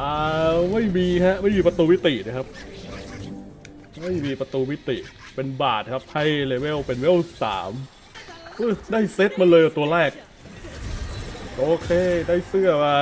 อ่าไม่มีฮะไม่มีประตูวิตินะครับ ไม่มีประตูวิติเป็นบาทครับให้เลเวลเป็นเลเวลสามได้เซตมาเลยตัวแรก โอเคได้เสื้อมา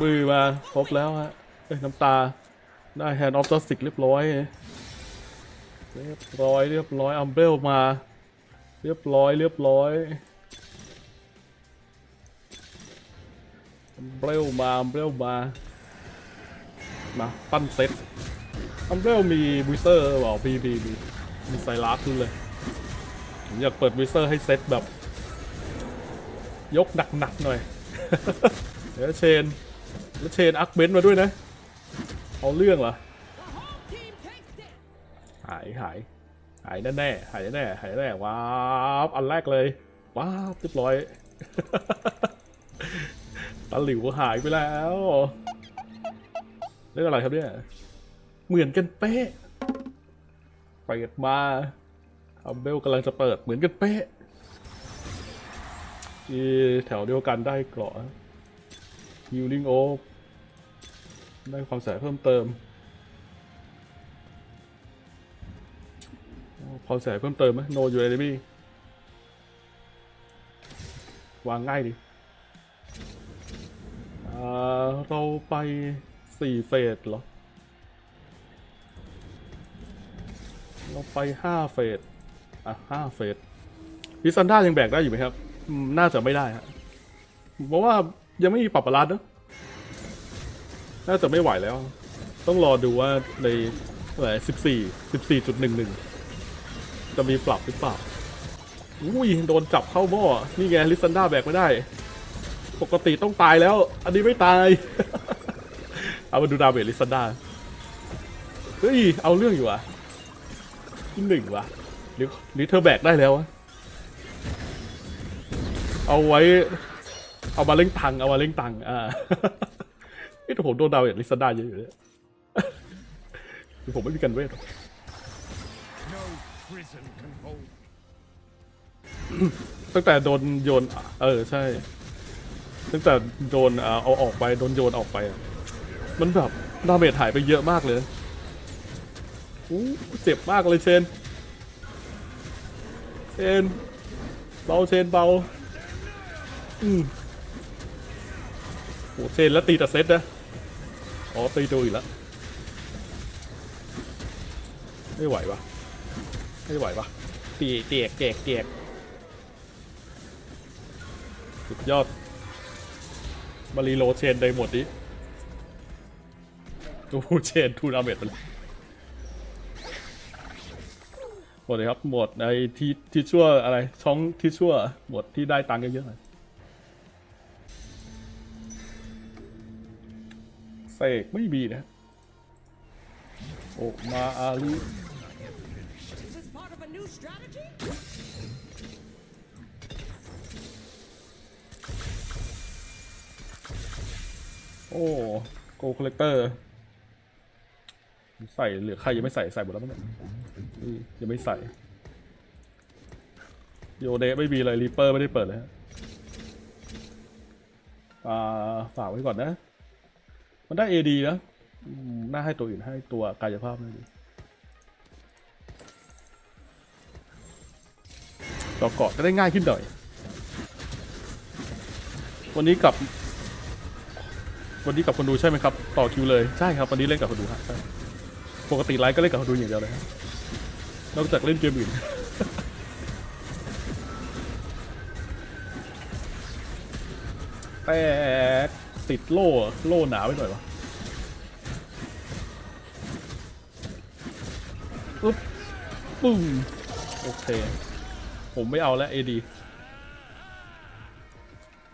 มือมาครบแล้วฮะเอ้ยน้ำตาได้แฮนด์ออฟจัสติกเรียบร้อยเรียบร้อยเรียบร้อยอัมเบลมา เรียบร้อยเรียบร้อยอัมเบลมาอัมเบลมา มาปั้นเซตอัมเบลมีวิเซอร์บอกมีมีมีมีไซรัสเลยผมอยากเปิดวิเซอร์ให้เซตแบบ ยกหนักๆหน่อย เดี๋ยวเชน แล้วเชนอักเบนมาด้วยนะ เอาเรื่องเหรอ หายหาย หายแน่ๆหายแน่หายแน่ว้าวอันแรกเลยว้าวเรียบร้อยตาหลิวหายไปแล้ว รื่องอะไรครับเนี่ย เหมือนกันเป๊ะ เปิดมาอัมเบลกำลังจะเปิดเหมือนกันเป๊ะที่แถวเดียวกันได้เกราะฮิลลิ่งโอได้ความแสบเพิ่มเติมพอแสเพิ่มเติมไหม no you enemy วางง่ายดิเราไป สี่เฟสเหรอ เราไปห้าเฟส อะห้าเฟสพิซันด้ายังแบกได้อยู่ไหมครับ น่าจะไม่ได้ฮะเพราะว่ายังไม่มีปรับประลาดเนะน่าจะไม่ไหวแล้ว ต้องรอดูว่าในเท่าไรสิบสี่สิบสี่จุดหนึ่งหนึ่งจะมีปรับหรือเปล่าอุ้ยโดนจับเข้าหม้อนี่ไงลิซันด้าแบกไม่ได้ ปกติต้องตายแล้ว อันนี้ไม่ตาย เอามาดูดาเมจลิซันด้าเฮ้ย เอาเรื่องอยู่อะที่หนึ่งว่ะหรือหรือเธอแบกได้แล้ววะเอาไว้ เอามาเล่งตังค์เอามาเล่งตังค์อ่าเอ้แต่ผมโดนดาเมจลิซันด้าเยอะอยู่เนี่ยผมไม่มีกันเวทหรอก No prison can hold. ตั้งแต่โดนโยน เออ ใช่ ตั้งแต่โดนอ่าเอาออกไป โดนโยนออกไปอะ มันแบบดาเมจหายไปเยอะมากเลยอู้เจ็บมากเลยเชนเชนเบาเชนเบาอืมโหเชนแล้วตีแต่เซตนะอ๋อตีดูอีกแล้วไม่ไหววะไม่ไหววะตีเกียกเกียกเกียกสุดยอดมารีโลเชนได้หมดนี้ ดูเชนทูนาเมตไปเลยหมดเลยครับหมดในที่ที่ชั่วอะไรช่องที่ชั่วหมดที่ได้ตังค์เยอะๆหน่อยเสกไม่มีนะโอ้มาอาลี Is this part of a new strategy? โอ้โกคอลเลกเตอร์ ใส่เหลือใครยังไม่ใส่ใส่หมดแล้วมั้งเนี่ยยังไม่ใส่โยเดะไม่มีเลยรีเปอร์ไม่ได้เปิดเลยฮะฝากไว้ก่อนนะ มันได้ AD นะน่าให้ตัวอื่นให้ตัวกายภาพน่าดีต่อเกาะจะได้ง่ายขึ้นหน่อย วันนี้กับ วันนี้กับคนดูใช่ไหมครับ ต่อคิวเลย ใช่ครับ วันนี้เล่นกับคนดูฮะใช่ ปกติไลฟ์ก็เล่นกับคนดูอย่างเดียวเลยนอกจากเล่นเกมอื่นแต่ติดโล่โล่หนาไปหน่อยวะปุ๊บปุ้มโอเค ผมไม่เอาแล้วเอดี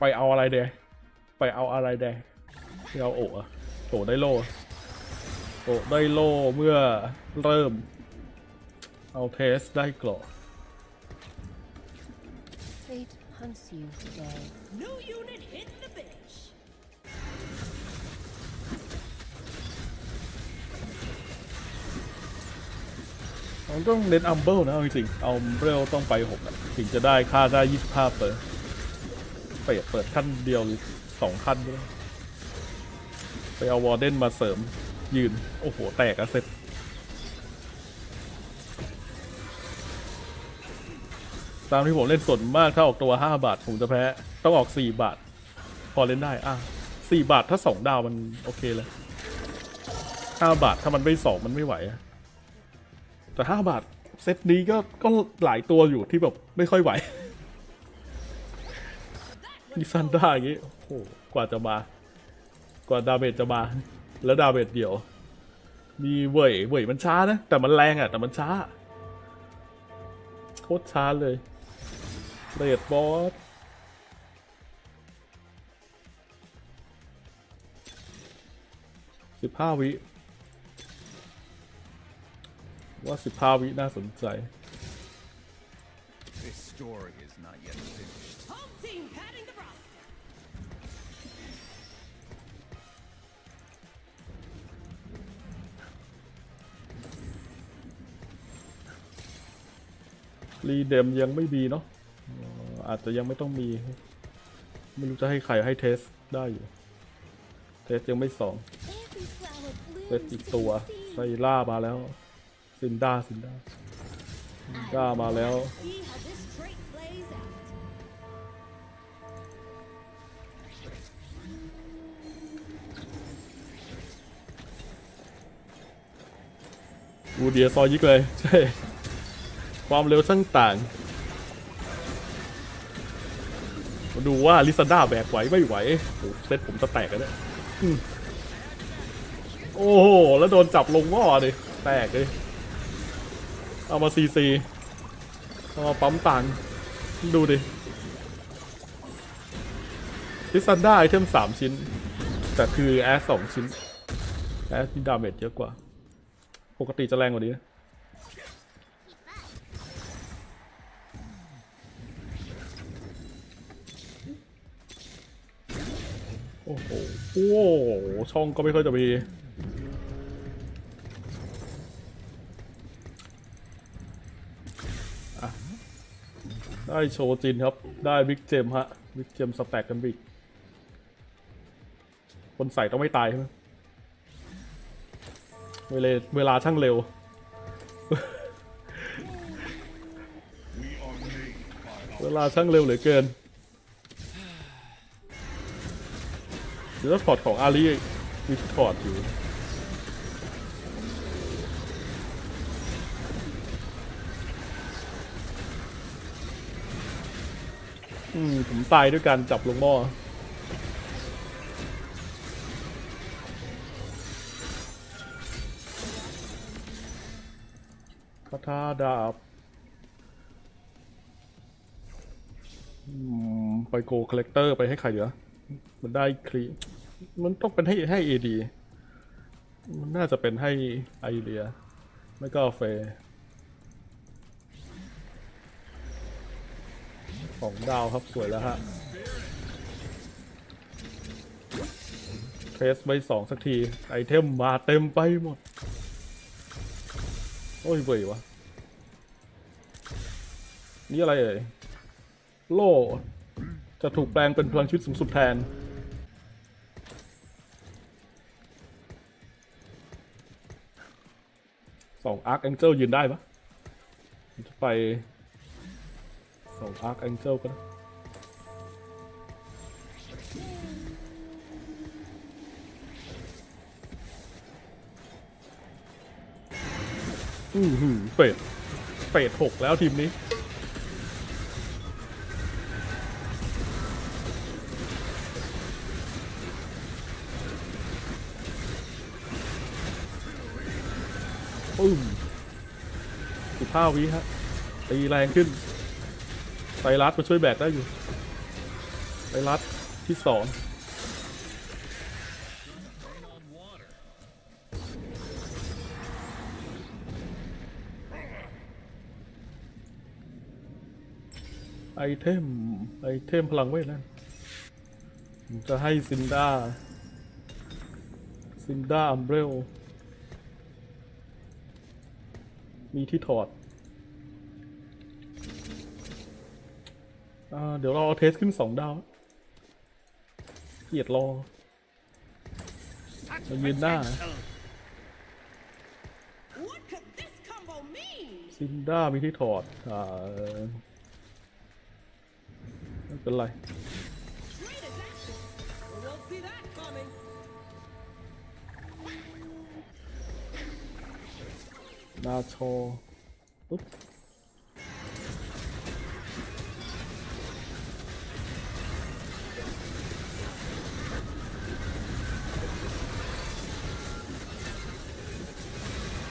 ไปเอาอะไรเดไปเอาอะไรเดไปเอาโอะอะโอได้โล่ โอะได้โล่เมื่อเริ่ม เอาเทสได้เกรอ Fate hunts you today. New unit hit the bench. เราต้องเน้นอัมเบิลนะเอาจริงๆเอาอัมเบิลต้องไปหกอะถึงจะได้ค่าได้ยี่สิบห้าเปิดเปิดเปิดขั้นเดียวหรือสองขั้นด้วยไปเอาวอร์เดนมาเสริม ยืน โอ้โห แตกอะเสร็จตามที่ผมเล่นส่วนมากถ้าออกตัว 5 บาท ผมจะแพ้ ต้องออก 4 บาท พอเล่นได้ อะ 4 บาทถ้า 2 ดาวมันโอเคเลย 5 บาทถ้ามันไม่ 2 มันไม่ไหว แต่ 5 บาท เซตนี้ก็ก็หลายตัวอยู่ที่แบบไม่ค่อยไหวมีซันด้าอย่างงี้ โอ้โห กว่าจะมา กว่าดาเมจจะมา แล้วดาเมจเดียว มีเว่ยเว่ยมันช้านะ แต่มันแรงอะแต่มันช้า โคตรช้าเลยเรดบอสสิบห้าวิ ว่าสิบห้าวิน่าสนใจ This story is not yet finished. รีเดมยังไม่มีเนาะอาจจะยังไม่ต้องมี ไม่รู้จะให้ใครให้เทสได้อยู่ เทสยังไม่สองเทสอีกตัวไซล่ามาแล้ว ซินด้าซินด้าซินด้ามาแล้วอูเดียซอยยิกเลย ใช่ ความเร็วช่างต่างมาดูว่าลิซาด้าแบกไหวไม่ไหวโอ้เซตผมจะแตกแล้วเนี่ยโอ้โห แล้วโดนจับลงหม้อดิแตกเลย เอามาซีซีเอามาปั๊มตังดูดิลิซาด้าไอเทมสามชิ้น แต่คือแอสสองชิ้นแอสมีดาเมจเยอะกว่า ปกติจะแรงกว่านี้นะ โอ้โหโอ้โช่องก็ไม่ค่อยจะมีอะได้โชว์จินครับ ได้บิ๊กเจมฮะ บิ๊กเจมสแต็กกันบิ๊ก คนใส่ต้องไม่ตายใช่ไหมเวลาเวลาช่างเร็ว เวลาช่างเร็วเหลือเกิน เดี๋ยวถอดของอารีมีถอดอยู่อืมผมตายด้วยการจับลงหม้อคาถาดาบไปโกคอลเลกเตอร์ไปให้ใครเดี๋ยวมันได้ครี มันต้องเป็นให้ให้เอดีมันน่าจะเป็นให้ไอเดีย ไม่ก็เฟย์สองดาวครับสวยแล้วฮะเทสไปสองสักที ไอเทมมาเต็มไปหมด โอ้ยเบื่อวะ นี่อะไรเอ่ย โล่ จะถูกแปลงเป็นพลังชีวิตสูงสุดแทน สองอาร์คแองเจิลยืนได้ปะจะไปสองอาร์คแองเจิลก็ได้อือหือเฟดเฟดหกแล้วทีมนี้ ห้าวิฮะตีแรงขึ้นไซรัสมาช่วยแบกได้อยู่ไซรัสที่สองไอเทม ไอเทมพลังเวทนั่นผมจะให้ซินด้าซินด้าอัมเบรลมีที่ถอดอา เดี๋ยวเราเอาเทสขึ้นสองดาวเกียดรอมันยืนหน้าซินด้ามีที่ถอด อ่าไม่เป็นไรนาโชปุ๊บ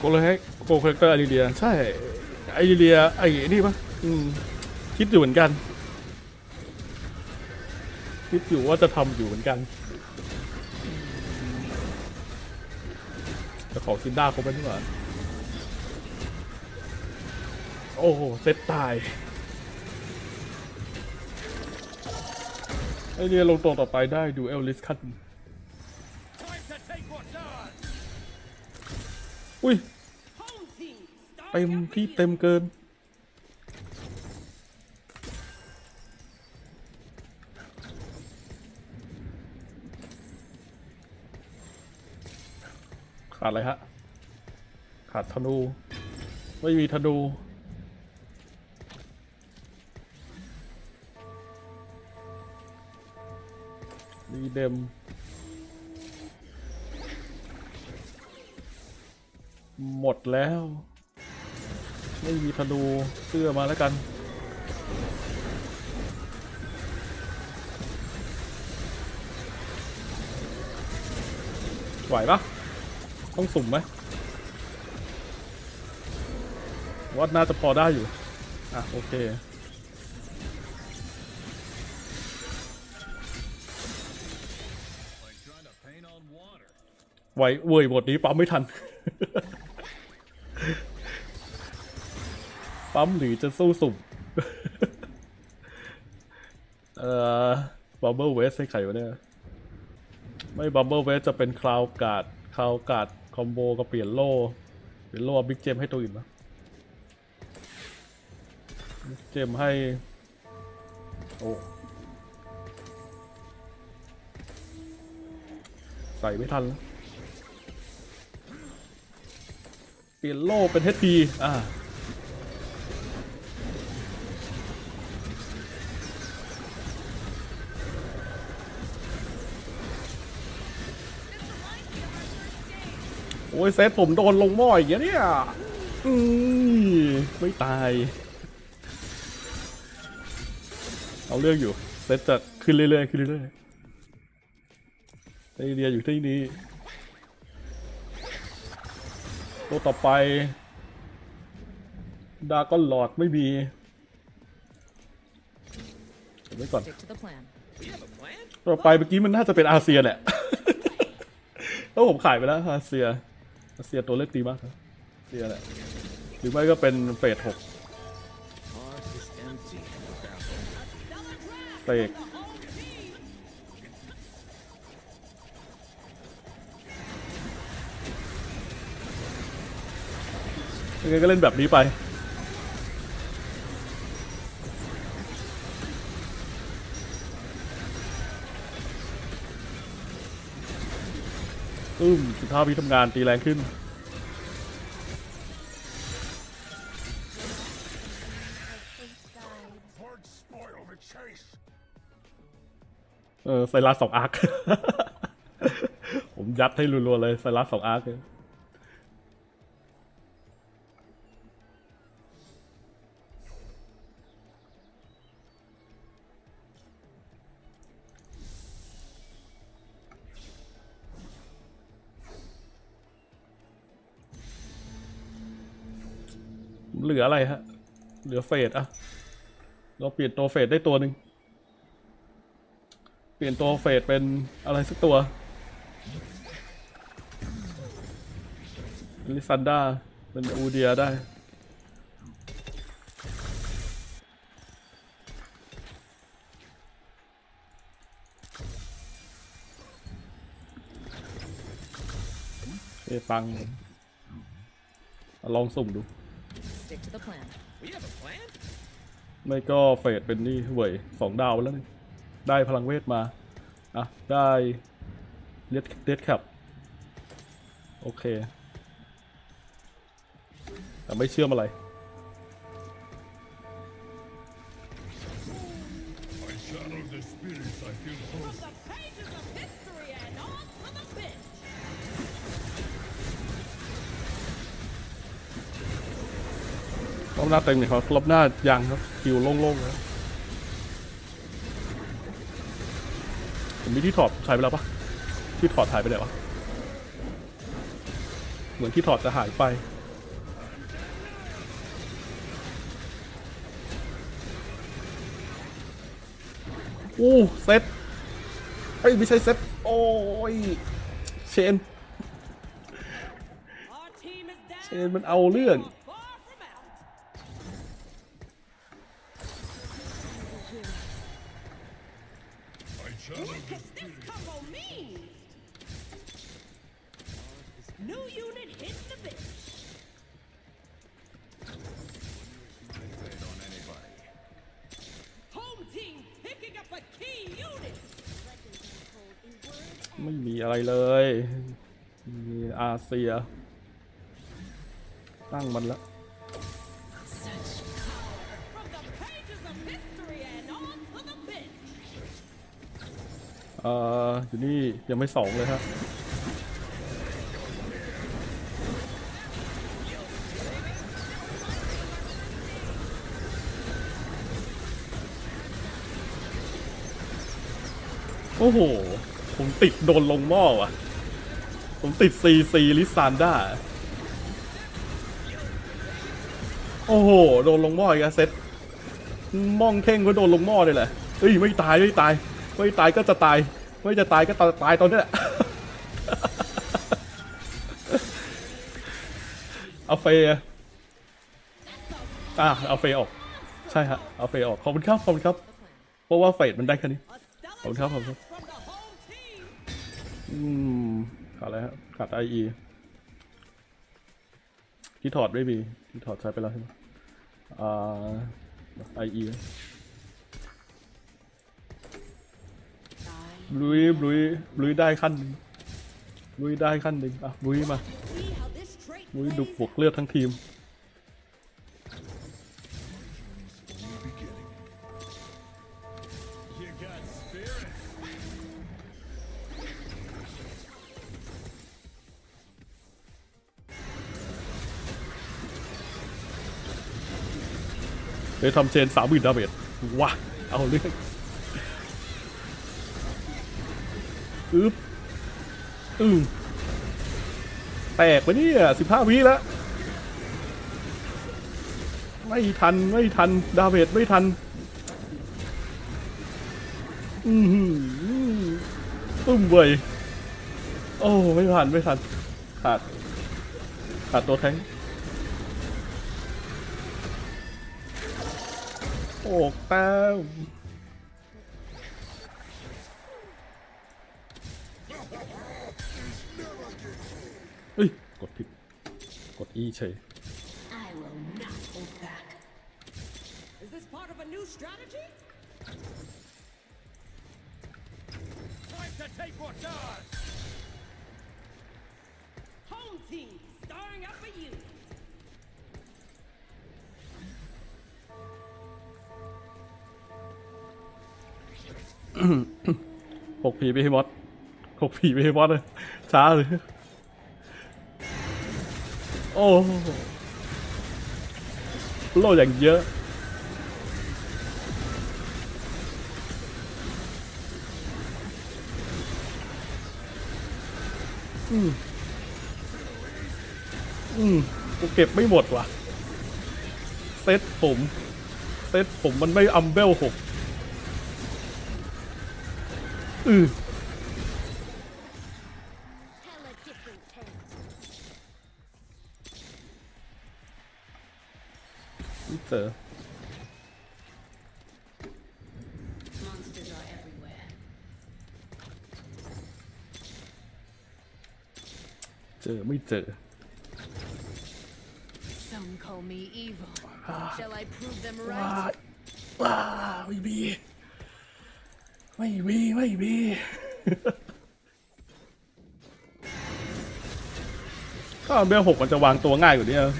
โกเลเฮกโกเลเตอร์ไอริเดียใช่ไอริเดียไอ้นี่ปะอืมคิดอยู่เหมือนกัน คิดอยู่ว่าจะทำอยู่เหมือนกันแต่ของซินด้าเขาไม่ได้หว่าโอ้โหเซตตายไอเดียลงตัวต่อไปได้ดูเอลลิสคัน Time to take what's ours. อุ้ย Home team. เต็มที่เต็มเกิน ขาดอะไรฮะ ขาดธนู ไม่มีธนูดีเดมหมดแล้ว ไม่มีธนูเสื้อมาแล้วกัน ไหวปะต้องสุ่มไหมวัดน่าจะพอได้อยู่ อะ โอเคไหวเว่ยบทนี้ปั๊มไม่ทัน ปั๊มหรือจะสู้สุ่ม เอ่อบับเบิลเวสให้ใครวะเนี่ย ไม่บับเบิลเวสจะเป็นคลาวกาดคลาวกาดคอมโบกับเปลี่ยนโล่ เปลี่ยนโล่บิ๊กเจมให้ตัวอื่นปะบิ๊กเจมให้ โอ้ใส่ไม่ทันแล้วเปลี่ยนโล่เป็น HP อ่า ยเซตผมโดนลงหม้ออีกแล้วเนี่ยอืมไม่ตาย เอาเรื่องอยู่ เซตจะขึ้นเรื่อยๆขึ้นเรื่อยๆไอเดียอยู่ที่นี้ตัวต่อไป ดาก้อนหลอดไม่มีเก็บไว้ก่อน Stick to the plan. We have a plan? ต่อไปเมื่อกี้มันน่าจะเป็นอาเซียนแหละ แล้วผมขายไปแล้วอาเซีย เซียตัวเล็กตีมากครับเสียแหละหรือไม่ก็เป็นเฟสหกเตกยังไงก็เล่นแบบนี้ไป อืมสุดท้าพี่ทำงานตีแรงขึ้น เออไซรัสสองอาร์ค ผมยัดให้รัวๆเลยไซรัสสองอาร์คเลย ลืออะไรฮะ เหลือเฟดอะเราเปลี่ยนตัวเฟดได้ตัวหนึ่งเปลี่ยนตัวเฟดเป็นอะไรสักตัวลิซันดาเป็นอูเดียได้เอยฟังลองสุ่มดู Stick to the plan. We have a plan? ไม่ก็เฟดเป็นนี่เว่ยสองดาวแล้วนี่ได้พลังเวทมา อะ ได้เลดเดดแคปโอเค แต่ไม่เชื่อมอะไร หน้าเต็มเลยครับรอบหน้ายังครับคิวโล่งๆแล้วผมมีที่ถอดใช้ไปแล้วปะที่ถอดหายไปไหนวะเหมือนที่ถอดจะหายไปอู้เซ็ตเอ้ยไม่ใช่เซ็ตโอ้ยเชนเชนมันเอาเรื่อง What does this combo mean? New unit hit the bench. Home team picking up a key unit. ไม่มีอะไรเลย มีอาเซีย ตั้งมันแล้ว อ่ออยู่นี่ยังไม่สองเลยฮะโอ้โห ผมติดโดนลงหม้อว่ะ ผมติดซีซีลิซานด้า โอ้โห โดนลงหม้ออีกอะเซ็ตมองเท่งก็โดนลงหม้อเลยแหละเฮ้ย ไม่ตาย ไม่ตาย ไม่ตายก็จะตาย ไม่จะตายก็ตายตายตอนนี้แหละเอาเฟย์อะเอาเฟย์ออก ใช่ฮะเอาเฟย์ออกขอบคุณครับขอบคุณครับ เพราะว่าเฟดมันได้แค่นี้ A stellar Hold up, hold charge up. from the home team. อืมขาดอะไรฮะขาดไอเอที่ถอดไม่มีที่ถอดใช้ไปแล้วใช่ไหมอ่าไอเอ ลุยลุยลุยได้ขั้นหนึ่งลุยได้ขั้นหนึ่งอะลุยมาลุยดุบวกเลือดทั้งทีมเลยทำเชนสามหมื่นดาเมจว้าเอาเรื่อง อึ๊บอืมแตกไปเนี่ยสิบห้าวิแล้ว ไม่ทัน ไม่ทัน ดาเมจไม่ทัน อือหือตึ้มเว้ยโอ้ไม่ทันไม่ทัน ขาด ขาดตัวแทงโอ้แต้ม กดผิด กด E เฉย I will not hold back. Is this part of a new strategy? Time to take what's ours. Home team starring up a unit. หกผีไปให้มอสหกผีไป โอ้โลอย่างเยอะ อืม อืม กูเก็บไม่หมดว่ะ เซตผม เซตผมมันไม่อัมเบลหกอือ เจอ Monsters are everywhere. เจอไม่เจอ Some call me evil. Shall I prove them ว้า right? ยว้าไม่มีไม่มีไม่มีก็เบลหกมันจะวางตัวง่ายกว่านี้นะ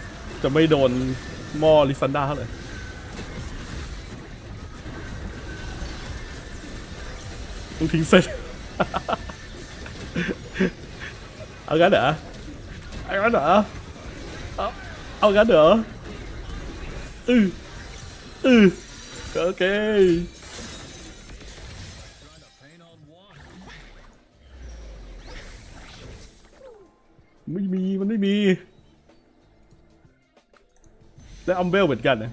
จะไม่โดนห ม้อลิซันดาเท่าไหร่ต้องทิ้งเซตเอางั้นเหรอเอางั้นเหรอเอาเอางั้นเหรออืออือโอเคไม่มี มันไม่มี และอัมเบลเหมือนกันนะ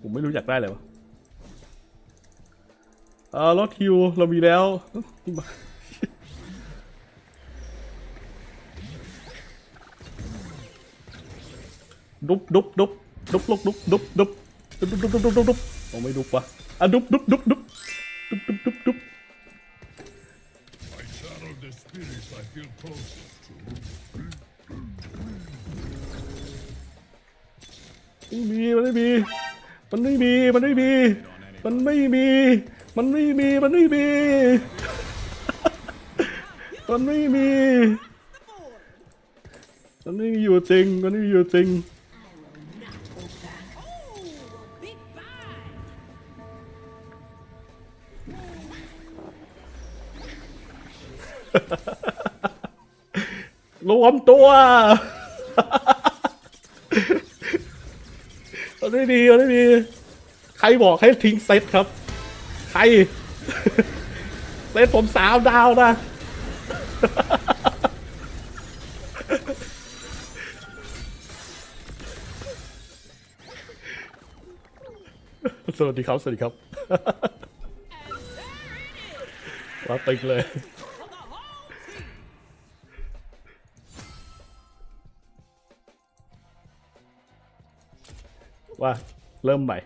ผมไม่รู้อยากได้เลยวะเออรถฮิวเรามีแล้ว ดุบดุบดุบดุบลุกดุบดุบดุบดุบดุบดุบดุบดุบดุบโอ้ไม่ดุบวะอะดุบดุบดุบดุบดุบดุบดุบดุบ ไม่มีมันไม่มีมันไม่มีมันไม่มีมันไม่มีมันไม่มีมันไม่มีมันไม่มีมันไม่มีอยู่จริงมันไม่มีอยู่จริงรวมตัว มันไม่มีมันไม่มี ใครบอกให้ทิ้งเซตครับ ใคร เซตผมสามดาวนะ สวัสดีครับ สวัสดีครับ มาตึกเลย ว่าเริ่มใหม่